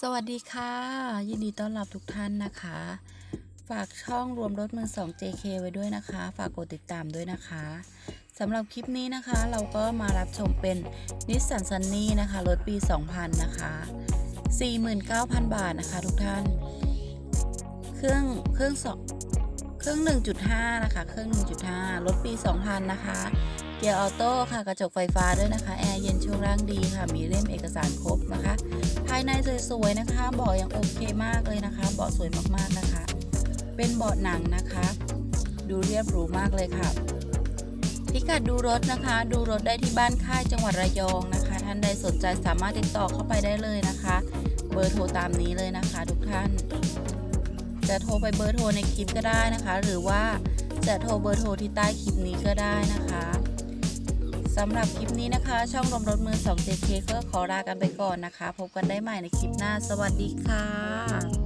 สวัสดีค่ะ ยินดีต้อนรับทุกท่านนะคะ ฝากช่องรวมรถมือ2 JK ไว้ด้วยนะคะ ฝากกดติดตามด้วยนะคะสำหรับคลิปนี้นะคะ เราก็มารับชมเป็นนิสสันซันนี่นะคะ รถปี 2000 นะคะ 49,000 บาทนะคะทุกท่าน เครื่องเครื่องสองเครื่อง 1.5 นะคะ เครื่อง 1.5 รถปี 2000 นะคะเกียร์ออโต้ค่ะกระจกไฟฟ้าด้วยนะคะแอร์เย็นช่วงล่างดีค่ะ มีเล่มเอกสารครบนะคะ ภายในสวยๆนะคะเบาะยังโอเคมากเลยนะคะเบาะสวยมากๆนะคะ เป็นเบาะหนังนะคะ ดูเรียบหรูมากเลยค่ะ พิกัดดูรถนะคะ ดูรถได้ที่บ้านค่ายจังหวัดระยองนะคะ ท่านใดสนใจสามารถติดต่อเข้าไปได้เลยนะคะ เบอร์โทรตามนี้เลยนะคะ ทุกท่าน จะโทรไปเบอร์โทรในคลิปก็ได้นะคะ หรือว่าจะโทรเบอร์โทรที่ใต้คลิปนี้ก็ได้นะคะ สำหรับคลิปนี้นะคะ ช่องลมรถมือ2 JK ก็ขอลากันไปก่อนนะคะ พบกันได้ใหม่ในคลิปหน้า สวัสดีค่ะ